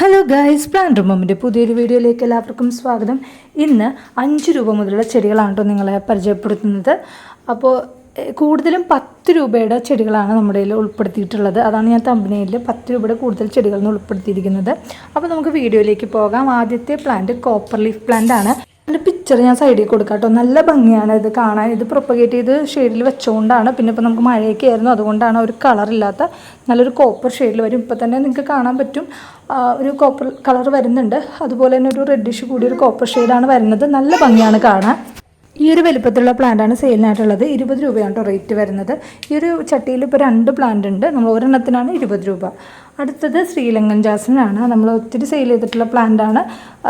Hello guys plan റൂമിന്റെ പുതിയൊരു വീഡിയോയിലേക്ക് എല്ലാവർക്കും സ്വാഗതം. ഇന്ന് അഞ്ച് രൂപ മുതലുള്ള ചെടികളാണ് കേട്ടോ നിങ്ങളെ പരിചയപ്പെടുത്തുന്നത്. അപ്പോൾ കൂടുതലും പത്ത് രൂപയുടെ ചെടികളാണ് നമ്മുടെ കയ്യിൽ ഉൾപ്പെടുത്തിയിട്ടുള്ളത്. അതാണ് ഞാൻ തമ്പനയിൽ പത്ത് രൂപയുടെ കൂടുതൽ ചെടികളിൽ നിന്ന് ഉൾപ്പെടുത്തിയിരിക്കുന്നത്. അപ്പോൾ നമുക്ക് വീഡിയോയിലേക്ക് പോകാം. ആദ്യത്തെ പ്ലാന്റ് കോപ്പർ ലീഫ് പ്ലാന്റ് ആണ്. അതിന്റെ പിക്ചർ ഞാൻ സൈഡിൽ കൊടുക്കാം കേട്ടോ. നല്ല ഭംഗിയാണ് ഇത് കാണാൻ. ഇത് പ്രൊപ്പഗേറ്റ് ചെയ്ത് ഷെയ്ഡിൽ വെച്ചുകൊണ്ടാണ് പിന്നെ ഇപ്പോൾ നമുക്ക് മഴയൊക്കെ ആയിരുന്നു. അതുകൊണ്ടാണ് ഒരു കളറില്ലാത്ത നല്ലൊരു കോപ്പർ ഷെയ്ഡിൽ വരും. ഇപ്പോൾ തന്നെ നിങ്ങൾക്ക് കാണാൻ പറ്റും. ഒരു കോപ്പർ കളർ വരുന്നുണ്ട്. അതുപോലെ തന്നെ ഒരു റെഡിഷ് കൂടി ഒരു കോപ്പർ ഷെയ്ഡാണ് വരുന്നത്. നല്ല ഭംഗിയാണ് കാണാൻ. ഈ ഒരു വലിപ്പത്തിലുള്ള പ്ലാന്റാണ് സെയിലിനായിട്ടുള്ളത് ഇരുപത് രൂപയാണ് റേറ്റ് വരുന്നത്. ഈ ഒരു ചട്ടിയിൽ ഇപ്പോൾ രണ്ട് പ്ലാന്റ് ഉണ്ട്. നമ്മൾ ഒരെണ്ണത്തിനാണ് ഇരുപത് രൂപ. അടുത്തത് ശ്രീലങ്കൻ ജാസ്മിനാണ് നമ്മൾ ഒത്തിരി സെയിൽ ചെയ്തിട്ടുള്ള പ്ലാന്റാണ്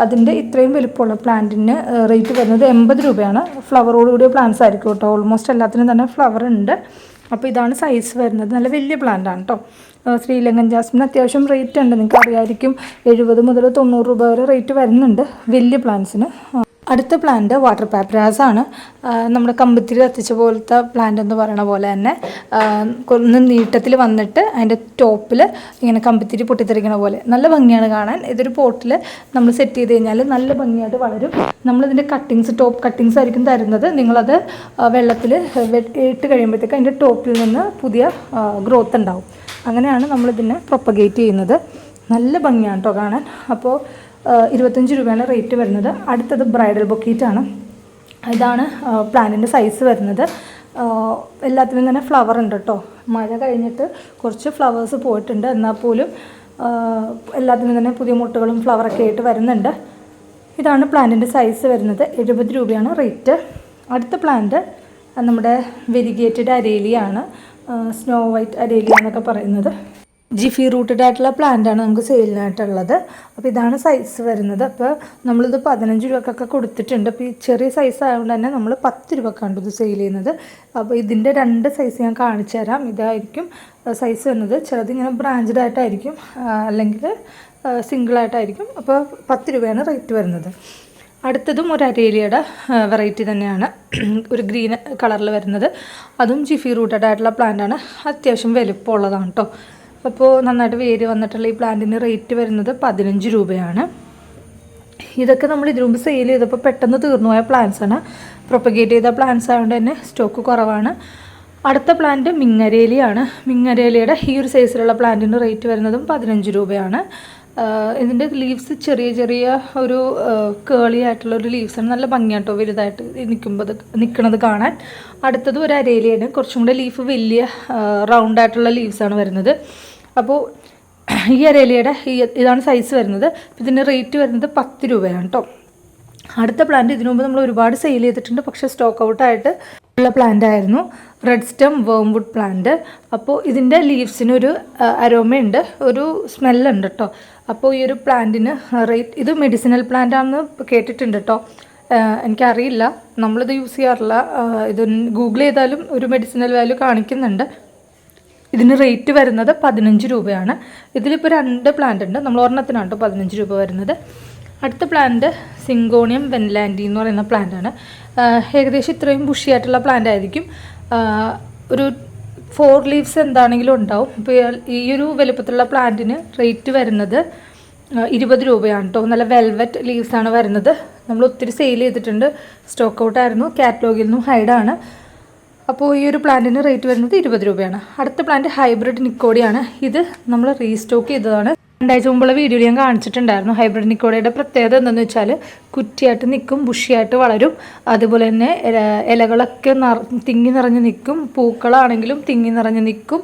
അതിന്റെ ഇത്രയും വലിപ്പമുള്ള പ്ലാന്റിന് റേറ്റ് വരുന്നത് എൺപത് രൂപയാണ്. ഫ്ലവറോടുകൂടിയ പ്ലാന്റ്സ് ആയിരിക്കും കേട്ടോ ഓൾമോസ്റ്റ് എല്ലാത്തിനും തന്നെ ഫ്ലവർ ഉണ്ട്. അപ്പോൾ ഇതാണ് സൈസ് വരുന്നത്. നല്ല വലിയ പ്ലാന്റ് ആണ് കേട്ടോ ശ്രീലങ്കൻ ജാസ്മിൻ അത്യാവശ്യം റേറ്റ് ഉണ്ട്. നിങ്ങൾക്ക് അറിയാമായിരിക്കും എഴുപത് മുതൽ തൊണ്ണൂറ് രൂപ വരെ റേറ്റ് വരുന്നുണ്ട് വലിയ പ്ലാന്റ്സിന് അടുത്ത പ്ലാന്റ് വാട്ടർ പാപ്രാസ് ആണ്. നമ്മുടെ കമ്പത്തിരി കത്തിച്ച പോലത്തെ പ്ലാന്റ് എന്ന് പറയണ പോലെ തന്നെ ഒന്ന് നീട്ടത്തിൽ വന്നിട്ട് അതിന്റെ ടോപ്പിൽ ഇങ്ങനെ കമ്പത്തിരി പൊട്ടിത്തെറിക്കണ പോലെ. നല്ല ഭംഗിയാണ് കാണാൻ. ഇതൊരു പോട്ടിൽ നമ്മൾ സെറ്റ് ചെയ്ത് കഴിഞ്ഞാൽ നല്ല ഭംഗിയായിട്ട് വളരും. നമ്മളിതിന്റെ കട്ടിങ്സ് ടോപ്പ് കട്ടിങ്സ് ആയിരിക്കും തരുന്നത്. നിങ്ങളത് വെള്ളത്തിൽ ഇട്ട് കഴിയുമ്പോഴത്തേക്ക് അതിന്റെ ടോപ്പിൽ നിന്ന് പുതിയ ഗ്രോത്ത് ഉണ്ടാവും. അങ്ങനെയാണ് നമ്മളിതിനെ പ്രൊപ്പഗേറ്റ് ചെയ്യുന്നത്. നല്ല ഭംഗിയാണ് കേട്ടോ കാണാൻ. അപ്പോൾ ഇരുപത്തഞ്ച് രൂപയാണ് റേറ്റ് വരുന്നത്. അടുത്തത് ബ്രൈഡൽ ബൊക്കീറ്റാണ് ഇതാണ് പ്ലാന്റിന്റെ സൈസ് വരുന്നത്. എല്ലാത്തിനും തന്നെ ഫ്ലവർ ഉണ്ട് കേട്ടോ മഴ കഴിഞ്ഞിട്ട് കുറച്ച് ഫ്ലവേഴ്സ് പോയിട്ടുണ്ട്. എന്നാൽ പോലും എല്ലാത്തിനും തന്നെ പുതിയ മുട്ടുകളും ഫ്ലവറൊക്കെ ആയിട്ട് വരുന്നുണ്ട്. ഇതാണ് പ്ലാന്റിന്റെ സൈസ് വരുന്നത്. എഴുപത് രൂപയാണ് റേറ്റ് അടുത്ത പ്ലാന്റ് നമ്മുടെ വെരിഗേറ്റഡ് അരേലിയാണ് സ്നോ വൈറ്റ് അരേലിയ എന്നൊക്കെ പറയുന്നത്. ജിഫി റൂട്ടഡ് ആയിട്ടുള്ള പ്ലാന്റ് ആണ് നമുക്ക് സെയിലിനായിട്ടുള്ളത് അപ്പോൾ ഇതാണ് സൈസ് വരുന്നത്. അപ്പോൾ നമ്മളിത് പതിനഞ്ച് രൂപക്കൊക്കെ കൊടുത്തിട്ടുണ്ട്. അപ്പോൾ ഈ ചെറിയ സൈസ് ആയതുകൊണ്ട് തന്നെ നമ്മൾ പത്ത് രൂപക്കാണ് ഇത് സെയിൽ ചെയ്യുന്നത്. അപ്പോൾ ഇതിന്റെ രണ്ട് സൈസ് ഞാൻ കാണിച്ചു തരാം. ഇതായിരിക്കും സൈസ് വരുന്നത്. ചിലത് ഇങ്ങനെ ബ്രാഞ്ചഡ് ആയിട്ടായിരിക്കും അല്ലെങ്കിൽ സിംഗിളായിട്ടായിരിക്കും അപ്പോൾ പത്ത് രൂപയാണ് റേറ്റ് വരുന്നത്. അടുത്തതും ഒരു അരേലിയുടെ വെറൈറ്റി തന്നെയാണ്. ഒരു ഗ്രീൻ കളറിൽ വരുന്നത്. അതും ജിഫി റൂട്ടഡ് ആയിട്ടുള്ള പ്ലാന്റാണ് അത്യാവശ്യം വലുപ്പമുള്ളതാണ് കേട്ടോ അപ്പോൾ നന്നായിട്ട് വേര് വന്നിട്ടുള്ള ഈ പ്ലാന്റിന് റേറ്റ് വരുന്നത് പതിനഞ്ച് രൂപയാണ്. ഇതൊക്കെ നമ്മൾ ഇതിനു മുമ്പ് സെയിൽ ചെയ്തപ്പോൾ പെട്ടെന്ന് തീർന്നു പോയ പ്ലാന്റ്സ് ആണ്. പ്രൊപ്പഗേറ്റ് ചെയ്ത പ്ലാന്റ്സ് ആയതുകൊണ്ട് തന്നെ സ്റ്റോക്ക് കുറവാണ്. അടുത്ത പ്ലാന്റ് മിങ്ങരേലിയാണ്. മിങ്ങരേലിയുടെ ഈ ഒരു സൈസിലുള്ള പ്ലാന്റിന് റേറ്റ് വരുന്നതും പതിനഞ്ച് രൂപയാണ്. ഇതിന്റെ ലീവ്സ് ചെറിയ ചെറിയ ഒരു കേളി ആയിട്ടുള്ള ഒരു ലീവ്സാണ് നല്ല ഭംഗിയാട്ടോ വലുതായിട്ട് നിൽക്കുമ്പോൾ നിൽക്കുന്നത് കാണാൻ. അടുത്തത് ഒരു അരേലിയാണ് കുറച്ചും കൂടെ ലീഫ് വലിയ റൗണ്ട് ആയിട്ടുള്ള ലീവ്സാണ് വരുന്നത്. അപ്പോൾ ഈ അരേലിയുടെ ഈ ഇതാണ് സൈസ് വരുന്നത്. ഇതിന്റെ റേറ്റ് വരുന്നത് പത്ത് രൂപയാണ് കേട്ടോ അടുത്ത പ്ലാന്റ് ഇതിനു മുമ്പ് നമ്മൾ ഒരുപാട് സെയിൽ ചെയ്തിട്ടുണ്ട്. പക്ഷേ സ്റ്റോക്ക് ഔട്ടായിട്ട് ഉള്ള പ്ലാന്റ് ആയിരുന്നു. റെഡ് സ്റ്റം വേംവുഡ് പ്ലാന്റ് അപ്പോൾ ഇതിന്റെ ലീവ്സിനൊരു അരോമയുണ്ട് ഒരു സ്മെല്ലുണ്ട് കേട്ടോ അപ്പോൾ ഈ ഒരു പ്ലാന്റിന് റേറ്റ് ഇത് മെഡിസിനൽ പ്ലാന്റ് ആണെന്ന് കേട്ടിട്ടുണ്ട് കേട്ടോ എനിക്കറിയില്ല. നമ്മളിത് യൂസ് ചെയ്യാറില്ല. ഇത് ഗൂഗിൾ ചെയ്താലും ഒരു മെഡിസിനൽ വാല്യൂ കാണിക്കുന്നുണ്ട്. ഇതിന് റേറ്റ് വരുന്നത് പതിനഞ്ച് രൂപയാണ്. ഇതിലിപ്പോൾ രണ്ട് പ്ലാന്റ് ഉണ്ട്. നമ്മൾ ഒരെണ്ണത്തിനാണ് കേട്ടോ പതിനഞ്ച് രൂപ വരുന്നത്. അടുത്ത പ്ലാന്റ് സിങ്കോണിയം വെൻലാൻഡി എന്ന് പറയുന്ന പ്ലാന്റ് ആണ്. ഏകദേശം ഇത്രയും ബുഷിയായിട്ടുള്ള പ്ലാന്റ് ആയിരിക്കും. ഒരു ഫോർ ലീവ്സ് എന്താണെങ്കിലും ഉണ്ടാവും. ഇപ്പോൾ ഈ ഒരു വലുപ്പത്തിലുള്ള പ്ലാന്റിന് റേറ്റ് വരുന്നത് ഇരുപത് രൂപയാണ് കേട്ടോ നല്ല വെൽവെറ്റ് ലീവ്സ് ആണ് വരുന്നത്. നമ്മൾ ഒത്തിരി സെയിൽ ചെയ്തിട്ടുണ്ട്. സ്റ്റോക്ക് ഔട്ട് ആയിരുന്നു. കാറ്റലോഗിൽ നിന്നും ഹൈഡാണ് അപ്പോൾ ഈ ഒരു പ്ലാന്റിന് റേറ്റ് വരുന്നത് ഇരുപത് രൂപയാണ്. അടുത്ത പ്ലാന്റ് ഹൈബ്രിഡ് നിക്കോഡിയാണ് ഇത് നമ്മൾ റീസ്റ്റോക്ക് ചെയ്തതാണ്. രണ്ടാഴ്ച മുമ്പുള്ള വീഡിയോയിൽ ഞാൻ കാണിച്ചിട്ടുണ്ടായിരുന്നു. ഹൈബ്രിഡ് നിക്കോഡയുടെ പ്രത്യേകത എന്താണെന്ന് വെച്ചാൽ കുറ്റിയായിട്ട് നിൽക്കും ബുഷിയായിട്ട് വളരും. അതുപോലെ തന്നെ ഇലകളൊക്കെ തിങ്ങി നിറഞ്ഞ് നിൽക്കും പൂക്കളാണെങ്കിലും തിങ്ങി നിറഞ്ഞ് നിൽക്കും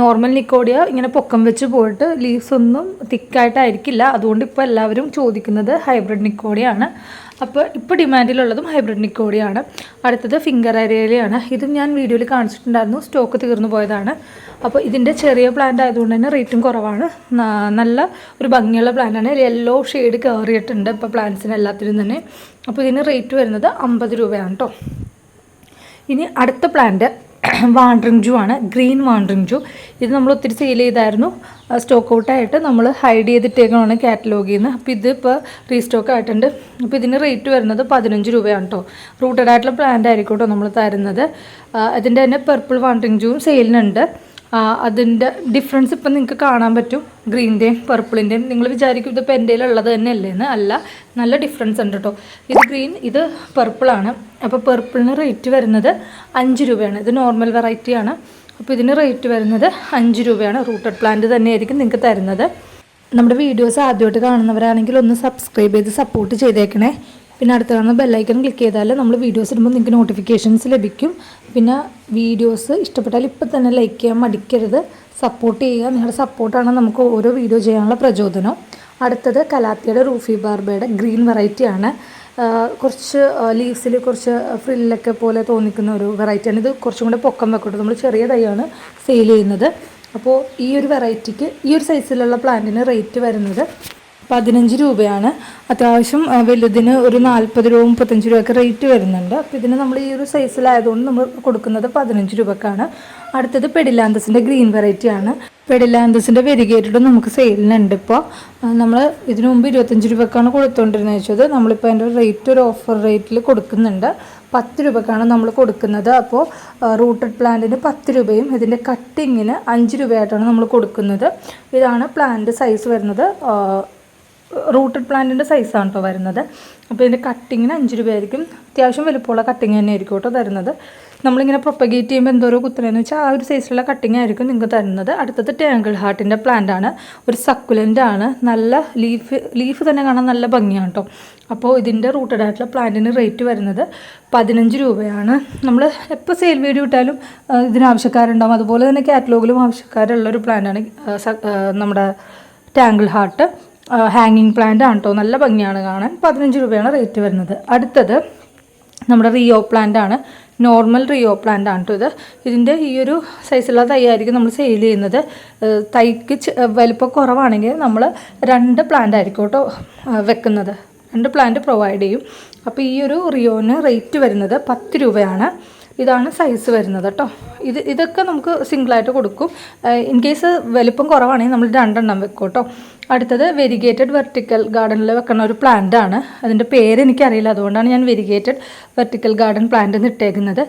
നോർമൽ നിക്കോഡിയ ഇങ്ങനെ പൊക്കം വെച്ച് പോയിട്ട് ലീവ്സ് ഒന്നും തിക്കായിട്ടായിരിക്കില്ല. അതുകൊണ്ട് ഇപ്പോൾ എല്ലാവരും ചോദിക്കുന്നത് ഹൈബ്രിഡ് നിക്കോഡിയാണ്. അപ്പോൾ ഇപ്പോൾ ഡിമാൻഡിലുള്ളതും ഹൈബ്രിഡ് നിക്കോഡിയാണ്. അടുത്തത് ഫിംഗർ അരേലിയാണ്. ഇതും ഞാൻ വീഡിയോയിൽ കാണിച്ചിട്ടുണ്ടായിരുന്നു. സ്റ്റോക്ക് തീർന്നു പോയതാണ്. അപ്പോൾ ഇതിന്റെ ചെറിയ പ്ലാന്റ് ആയതുകൊണ്ട് തന്നെ റേറ്റും കുറവാണ്. നല്ല ഒരു ഭംഗിയുള്ള പ്ലാന്റാണ് യെല്ലോ ഷെയ്ഡ് കയറിയിട്ടുണ്ട് ഇപ്പോൾ പ്ലാന്റ്സിന് എല്ലാത്തിനും തന്നെ. അപ്പോൾ ഇതിന് റേറ്റ് വരുന്നത് അമ്പത് രൂപയാണ് കേട്ടോ. ഇനി അടുത്ത പ്ലാന്റ് വാണ്ടറിങ് ജൂ ആണ് ഗ്രീൻ വാണ്ടറിങ് ജൂ. ഇത് നമ്മൾ ഒത്തിരി സെയിൽ ചെയ്തായിരുന്നു. സ്റ്റോക്ക് ഔട്ടായിട്ട് നമ്മൾ ഹൈഡ് ചെയ്തിട്ടേക്കാണ് കാറ്റലോഗിൽ നിന്ന് അപ്പോൾ ഇത് ഇപ്പോൾ റീസ്റ്റോക്ക് ആയിട്ടുണ്ട്. അപ്പോൾ ഇതിന് റേറ്റ് വരുന്നത് പതിനഞ്ച് രൂപയാണ് കേട്ടോ റൂട്ടഡ് ആയിട്ടുള്ള പ്ലാന്റ് ആയിരിക്കും കേട്ടോ നമ്മൾ തരുന്നത്. അതിന്റെ തന്നെ പർപ്പിൾ വാണ്ടറിങ് ജൂവും സെയിലിനുണ്ട് അതിന്റെ ഡിഫറൻസ് ഇപ്പം നിങ്ങൾക്ക് കാണാൻ പറ്റും. ഗ്രീന്റെയും പർപ്പിളിന്റെയും നിങ്ങൾ വിചാരിക്കും ഇതിപ്പോൾ എന്റെ ഉള്ളത് തന്നെ അല്ലേന്ന് അല്ല നല്ല ഡിഫറൻസ് ഉണ്ട് കേട്ടോ ഇത് ഗ്രീൻ ഇത് പർപ്പിളാണ് അപ്പോൾ പർപ്പിളിന് റേറ്റ് വരുന്നത് അഞ്ച് രൂപയാണ്. ഇത് നോർമൽ വെറൈറ്റിയാണ് അപ്പോൾ ഇതിന് റേറ്റ് വരുന്നത് അഞ്ച് രൂപയാണ്. റൂട്ടഡ് പ്ലാന്റ് തന്നെയായിരിക്കും നിങ്ങൾക്ക് തരുന്നത്. നമ്മുടെ വീഡിയോസ് ആദ്യമായിട്ട് കാണുന്നവരാണെങ്കിൽ ഒന്ന് സബ്സ്ക്രൈബ് ചെയ്ത് സപ്പോർട്ട് ചെയ്തേക്കണേ. പിന്നെ അടുത്ത കാണുന്ന ബെല്ലൈക്കൺ ക്ലിക്ക് ചെയ്താൽ നമ്മൾ വീഡിയോസ് ഇടുമ്പോൾ നിങ്ങൾക്ക് നോട്ടിഫിക്കേഷൻസ് ലഭിക്കും. പിന്നെ വീഡിയോസ് ഇഷ്ടപ്പെട്ടാൽ ഇപ്പം തന്നെ ലൈക്ക് ചെയ്യാൻ മടിക്കരുത്. സപ്പോർട്ട് ചെയ്യുക. നിങ്ങളുടെ സപ്പോർട്ടാണ് നമുക്ക് ഓരോ വീഡിയോ ചെയ്യാനുള്ള പ്രചോദനം. അടുത്തത് കലാത്തിയുടെ റൂഫി ബാർബയുടെ ഗ്രീൻ വെറൈറ്റിയാണ് കുറച്ച് ലീവ്സിൽ കുറച്ച് ഫ്രില്ലൊക്കെ പോലെ തോന്നിക്കുന്ന ഒരു വെറൈറ്റിയാണ് ഇത് കുറച്ചും കൂടെ പൊക്കം വെക്കട്ടെ. നമ്മൾ ചെറിയ തൈയാണ് സെയിൽ ചെയ്യുന്നത്. അപ്പോൾ ഈ ഒരു വെറൈറ്റിക്ക് ഈ ഒരു സൈസിലുള്ള പ്ലാന്റിന് റേറ്റ് വരുന്നത് പതിനഞ്ച് രൂപയാണ്. അത്യാവശ്യം വലുതിന് ഒരു നാൽപ്പത് രൂപ മുപ്പത്തഞ്ച് രൂപയൊക്കെ റേറ്റ് വരുന്നുണ്ട്. അപ്പോൾ ഇതിന് നമ്മൾ ഈ ഒരു സൈസിലായതുകൊണ്ട് നമ്മൾ കൊടുക്കുന്നത് പതിനഞ്ച് രൂപക്കാണ്. അടുത്തത് പെഡിലാന്തസിന്റെ ഗ്രീൻ വെറൈറ്റിയാണ് പെഡിലാന്തസിന്റെ വെരിഗേറ്റഡ് നമുക്ക് സെയിലിനുണ്ട് ഇപ്പോൾ നമ്മൾ ഇതിനു മുമ്പ് ഇരുപത്തഞ്ച് രൂപക്കാണ് കൊടുത്തുകൊണ്ടിരുന്നത് വെച്ചത്. നമ്മളിപ്പോൾ അതിന്റെ റേറ്റ് ഒരു ഓഫർ റേറ്റിൽ കൊടുക്കുന്നുണ്ട്. പത്ത് രൂപക്കാണ് നമ്മൾ കൊടുക്കുന്നത്. അപ്പോൾ റൂട്ടഡ് പ്ലാന്റിന് പത്ത് രൂപയും ഇതിന്റെ കട്ടിങ്ങിന് അഞ്ച് രൂപയായിട്ടാണ് നമ്മൾ കൊടുക്കുന്നത്. ഇതാണ് പ്ലാന്റ് സൈസ് വരുന്നത്. റൂട്ടഡ് പ്ലാന്റിന്റെ സൈസാണ് കേട്ടോ വരുന്നത്. അപ്പോൾ ഇതിന്റെ കട്ടിങ്ങിന് അഞ്ച് രൂപയായിരിക്കും. അത്യാവശ്യം വലുപ്പമുള്ള കട്ടിങ് തന്നെ ആയിരിക്കും കേട്ടോ തരുന്നത്. നമ്മളിങ്ങനെ പ്രൊപ്പഗേറ്റ് ചെയ്യുമ്പോൾ എന്തോരോ കുത്തലെന്ന് വെച്ചാൽ ആ ഒരു സൈസിലുള്ള കട്ടിങ് ആയിരിക്കും നിങ്ങൾക്ക് തരുന്നത്. അടുത്തത് ടേങ്കിൾ ഹാർട്ടിന്റെ ആണ്. ഒരു സക്കുലന്റ് ആണ്. നല്ല ലീഫ് ലീഫ് തന്നെ കാണാൻ നല്ല ഭംഗിയാണ് കേട്ടോ അപ്പോൾ ഇതിന്റെ റൂട്ടഡ് ആയിട്ടുള്ള പ്ലാന്റിന് റേറ്റ് വരുന്നത് പതിനഞ്ച് രൂപയാണ്. നമ്മൾ എപ്പോൾ സെയിൽ വീഡിയോ ഇട്ടാലും ഇതിനാവശ്യക്കാരുണ്ടാവും അതുപോലെ തന്നെ കാറ്റലോഗിലും ആവശ്യക്കാരുള്ളൊരു പ്ലാന്റാണ് നമ്മുടെ ടാങ്കിൾ ഹാർട്ട് ഹാങ്ങിങ് പ്ലാന്റ് ആണ് കേട്ടോ നല്ല ഭംഗിയാണ് കാണാൻ. പതിനഞ്ച് രൂപയാണ് റേറ്റ് വരുന്നത്. അടുത്തത് നമ്മുടെ റിയോ പ്ലാന്റ് ആണ്. നോർമൽ റിയോ പ്ലാന്റ് ആണ് കേട്ടോ ഇത്. ഇതിന്റെ ഈ ഒരു സൈസുള്ള തൈയായിരിക്കും നമ്മൾ സെയിൽ ചെയ്യുന്നത്. തൈക്ക് വലിപ്പം കുറവാണെങ്കിൽ നമ്മൾ രണ്ട് പ്ലാന്റ് ആയിരിക്കും കേട്ടോ വെക്കുന്നത്. രണ്ട് പ്ലാന്റ് പ്രൊവൈഡ് ചെയ്യും. അപ്പോൾ ഈ ഒരു റിയോന് റേറ്റ് വരുന്നത് പത്ത് രൂപയാണ്. ഇതാണ് സൈസ് വരുന്നത് കേട്ടോ ഇത് ഇതൊക്കെ നമുക്ക് സിംഗിളായിട്ട് കൊടുക്കും. ഇൻ കേസ് വലിപ്പം കുറവാണെങ്കിൽ നമ്മൾ രണ്ടെണ്ണം വെക്കും കേട്ടോ അടുത്തത് വെരിഗേറ്റഡ് വെർട്ടിക്കൽ ഗാർഡനിൽ വെക്കുന്ന ഒരു പ്ലാന്റ് ആണ്. അതിന്റെ പേര് എനിക്കറിയില്ല അതുകൊണ്ടാണ് ഞാൻ വെരിഗേറ്റഡ് വെർട്ടിക്കൽ ഗാർഡൻ പ്ലാന്റ് എന്ന് ഇട്ടേക്കുന്നത്.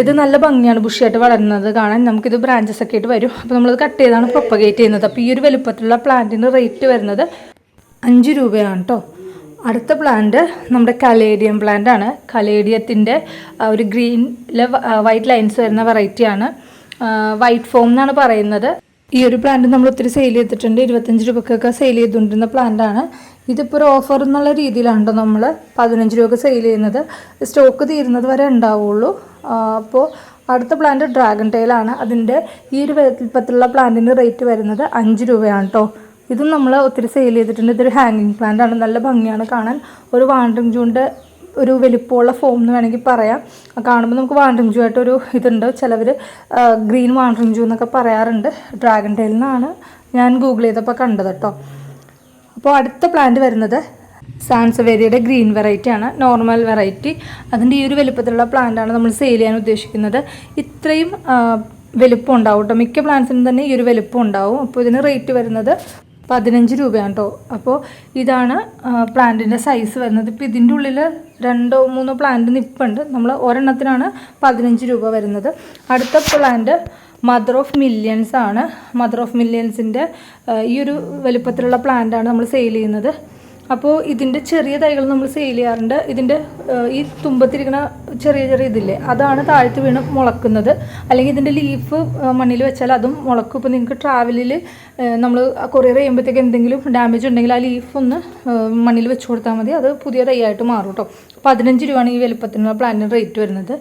ഇത് നല്ല ഭംഗിയാണ് ബുഷിയായിട്ട് വളരുന്നത് കാണാൻ നമുക്കിത് ബ്രാഞ്ചസ് ഒക്കെ ആയിട്ട് വരും. അപ്പോൾ നമ്മളത് കട്ട് ചെയ്താണ് പ്രൊപ്പഗേറ്റ് ചെയ്യുന്നത്. അപ്പോൾ ഈ ഒരു വലുപ്പത്തിലുള്ള പ്ലാന്റിന് റേറ്റ് വരുന്നത് അഞ്ച് രൂപയാണ് കേട്ടോ അടുത്ത പ്ലാന്റ് നമ്മുടെ കലേഡിയം പ്ലാന്റ് ആണ്. കലേഡിയത്തിന്റെ ഒരു ഗ്രീനിലെ വൈറ്റ് ലൈൻസ് വരുന്ന വെറൈറ്റിയാണ് വൈറ്റ് ഫോം എന്നാണ് പറയുന്നത്. ഈ ഒരു പ്ലാന്റ് നമ്മൾ ഒത്തിരി സെയിൽ ചെയ്തിട്ടുണ്ട്. ഇരുപത്തഞ്ച് രൂപക്കൊക്കെ സെയിൽ ചെയ്തുകൊണ്ടിരുന്ന പ്ലാന്റ് ആണ്. ഇതിപ്പോൾ ഒരു ഓഫർ എന്നുള്ള രീതിയിലാണ് നമ്മൾ പതിനഞ്ച് രൂപക്ക് സെയിൽ ചെയ്യുന്നത്. സ്റ്റോക്ക് തീരുന്നത് വരെ ഉണ്ടാവുള്ളൂ. അപ്പോൾ അടുത്ത പ്ലാന്റ് ഡ്രാഗൺ ടെയിലാണ് അതിന്റെ ഈ ഒരു വലിപ്പത്തിലുള്ള പ്ലാന്റിന് റേറ്റ് വരുന്നത് അഞ്ച് രൂപയാണ് കേട്ടോ ഇതും നമ്മൾ ഒത്തിരി സെയിൽ ചെയ്തിട്ടുണ്ട്. ഇതൊരു ഹാങ്ങിങ് പ്ലാന്റ് ആണ്. നല്ല ഭംഗിയാണ് കാണാൻ. ഒരു വാണ്ടറിങ് ജൂണിന്റെ ഒരു വലിപ്പമുള്ള ഫോം എന്ന് വേണമെങ്കിൽ പറയാം. കാണുമ്പോൾ നമുക്ക് വാണ്ടറിഞ്ചു ആയിട്ടൊരു ഇതുണ്ട്. ചിലവർ ഗ്രീൻ വാണ്ടറിഞ്ചു എന്നൊക്കെ പറയാറുണ്ട്. ഡ്രാഗൺ ടെയിൽ നിന്നാണ് ഞാൻ ഗൂഗിൾ ചെയ്തപ്പോൾ കണ്ടത് കേട്ടോ അപ്പോൾ അടുത്ത പ്ലാന്റ് വരുന്നത് സാൻസവേരിയുടെ ഗ്രീൻ വെറൈറ്റി ആണ്. നോർമൽ വെറൈറ്റി അതിന്റെ ഈ ഒരു വലുപ്പത്തിലുള്ള പ്ലാന്റാണ് നമ്മൾ സെയിൽ ചെയ്യാൻ ഉദ്ദേശിക്കുന്നത്. ഇത്രയും വലുപ്പം ഉണ്ടാവും കേട്ടോ മിക്ക പ്ലാന്റ്സിനും തന്നെ ഈ ഒരു വലുപ്പം ഉണ്ടാവും. അപ്പോൾ ഇതിന് റേറ്റ് വരുന്നത് പതിനഞ്ച് രൂപയാണ് കേട്ടോ അപ്പോൾ ഇതാണ് പ്ലാന്റിന്റെ സൈസ് വരുന്നത്. ഇപ്പോൾ ഇതിന്റെ ഉള്ളിൽ രണ്ടോ മൂന്നോ പ്ലാന്റ് നിൽപ്പുണ്ട് നമ്മൾ ഒരെണ്ണത്തിനാണ് പതിനഞ്ച് രൂപ വരുന്നത്. അടുത്ത പ്ലാന്റ് മദർ ഓഫ് മില്യൺസ് ആണ്. മദർ ഓഫ് മില്യൺസിന്റെ ഈ ഒരു വലുപ്പത്തിലുള്ള പ്ലാന്റാണ് നമ്മൾ സെയിൽ ചെയ്യുന്നത്. അപ്പോൾ ഇതിന്റെ ചെറിയ തൈകൾ നമ്മൾ സെയിൽ ചെയ്യാറുണ്ട്. ഇതിന്റെ ഈ തുമ്പത്തിരിക്കുന്ന ചെറിയ ചെറിയ ഇതില്ലേ അതാണ് താഴ്ത്ത് വീണ് മുളക്കുന്നത്. അല്ലെങ്കിൽ ഇതിന്റെ ലീഫ് മണ്ണിൽ വെച്ചാൽ അതും മുളക്കും. ഇപ്പോൾ നിങ്ങൾക്ക് ട്രാവലിൽ നമ്മൾ കൊറിയർ ചെയ്യുമ്പോഴത്തേക്ക് എന്തെങ്കിലും ഡാമേജ് ഉണ്ടെങ്കിൽ ആ ലീഫ് ഒന്ന് മണ്ണിൽ വെച്ച് കൊടുത്താൽ മതി. അത് പുതിയ തൈയായിട്ട് മാറും കേട്ടോ പതിനഞ്ച് രൂപയാണ് ഈ വലുപ്പത്തിനുള്ള പ്ലാന്റിന് റേറ്റ് വരുന്നത്.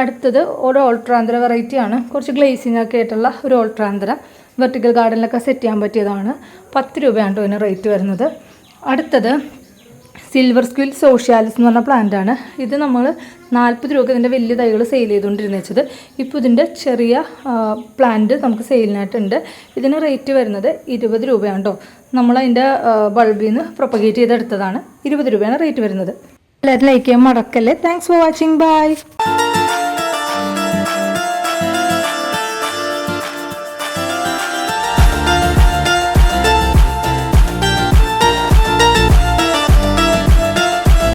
അടുത്തത് ഒരു ഓൾട്രാന്തര വെറൈറ്റിയാണ് കുറച്ച് ഗ്ലേസിംഗ് ഒക്കെ ആയിട്ടുള്ള ഒരു ഓൾട്രാന്തര വെർട്ടിക്കൽ ഗാർഡനിലൊക്കെ സെറ്റ് ചെയ്യാൻ പറ്റിയതാണ്. പത്ത് രൂപയാണ് കേട്ടോ ഇതിന് റേറ്റ് വരുന്നത്. അടുത്തത് സിൽവർ സ്ക്വിൽ സോഷ്യാലിസ് എന്ന് പറഞ്ഞ പ്ലാന്റ് ആണ്. ഇത് നമ്മൾ നാൽപ്പത് രൂപ ഇതിന്റെ വലിയ തൈകൾ സെയിൽ ചെയ്തുകൊണ്ടിരുന്ന വെച്ചത്. ഇപ്പോൾ ഇതിന്റെ ചെറിയ പ്ലാന്റ് നമുക്ക് സെയിലിനായിട്ടുണ്ട് ഇതിന് റേറ്റ് വരുന്നത് ഇരുപത് രൂപയാണ് കേട്ടോ നമ്മളതിന്റെ ബൾബിൽ നിന്ന് പ്രൊപ്പഗേറ്റ് ചെയ്തെടുത്തതാണ്. ഇരുപത് രൂപയാണ് റേറ്റ് വരുന്നത്. എല്ലാവരും ലൈക്ക് ചെയ്യാൻ മറക്കല്ലേ. Thanks for watching by